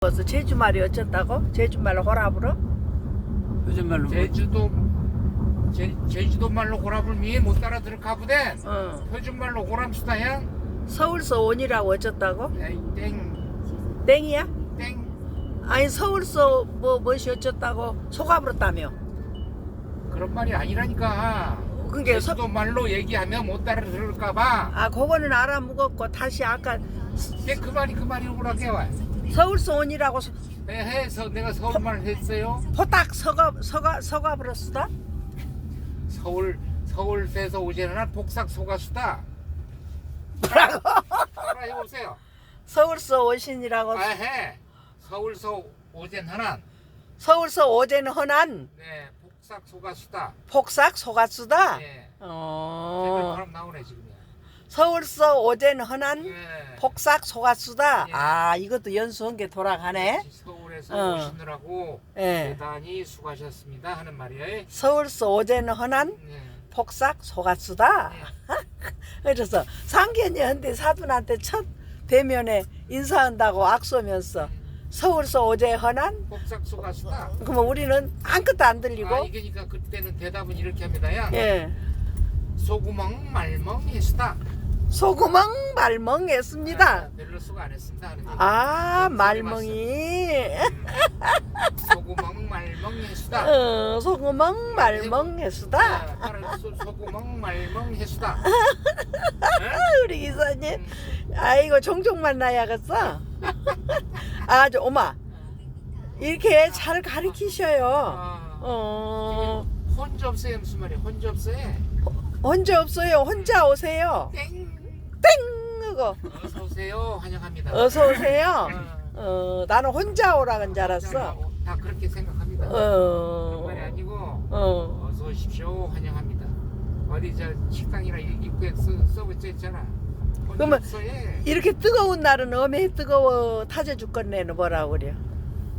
벌써 제주말이 어쩌다고? 제주말로 호랍으로? 요즘 말로 제주도 제, 제주도 말로 고라불 미에 못 따라 들을까 보대. 어. 표준 말로 고람수다야. 서울서 온이라고 어쩌다고? 에이 땡 땡이야? 땡. 아니 서울서 뭐 어쩌다고 소갑으로 따며 그런 말이 아니라니까. 그게 서, 제주도 말로 얘기하면 못 따라 들을까 봐. 아 그거는 알아먹었고 다시 아까 걔그 말이 그 말이 오라게 와. 서울서 온이라고 서- 내 해서 내가 서울말 했어요. 포딱 서갑 서가 서갑으로 쓰다? 서울 서울에서 한 복삭 소가수다. 뭐라고? 따라 해 보세요. 서울서 오신이라고 아 해 서울서 오젠 하난 서울서 오제는 헌한 네 복삭 소가수다. 폭삭 소가수다. 네. 어. 바람 나오네 지금이야. 서울서 오제는 헌한 네. 폭삭 소가수다. 예. 아 이것도 연수한 게 돌아가네. 서울에서 어. 오시느라고 예. 대단히 수고하셨습니다 하는 말이에요. 서울서 오제는 헌한 네. 폭삭 소가수다. 네. 그래서 상견례한테 사돈한테 첫 대면에 인사한다고 악수하면서 서울서 오제 헌한 복삭 소가수다. 그러면 우리는 아무것도 안 들리고 아 이게니까 그때는 대답은 이렇게 합니다야. 예 소구멍 말멍 했수다. 소구멍 말멍했습니다. 아, 별로 수고 안 했습니다. 아좀 말멍이 음. 소구멍 말멍 했수다. 어, 소구멍 말멍했수다. 아, 소- 소구멍 말멍 했수다. 우리 기사님 아이고 종종 만나야겠어. 아주 엄마 이렇게 잘 가르치셔요. 아, 어 혼자 없어요 무슨 말이야? 혼자 없어요. 혼자 없어요. 혼자 오세요. 땡. 땡 하고 어서 오세요. 환영합니다. 어서 오세요. 어, 어 나는 혼자 오라는 줄 알았어. 다 그렇게 생각합니다. 어. 말이 아니고 어. 어서 오십시오. 환영합니다. 어디 저 식당이나 입구에 써, 써붙여 있잖아. 그러면 없어요. 이렇게 뜨거운 날은 어메 뜨거워 타져 죽겠네는 뭐라 그래.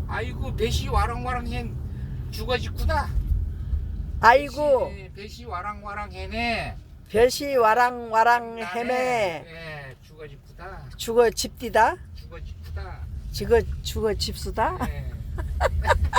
아이고 배시 와랑와랑 해 죽어 죽구다. 아이고 배시, 배시 와랑와랑 해네. 별시 와랑 와랑 헤매 예, 죽어 죽구다. 죽어 집디다 죽어 죽구다. 죽어 죽어 집수다. 예.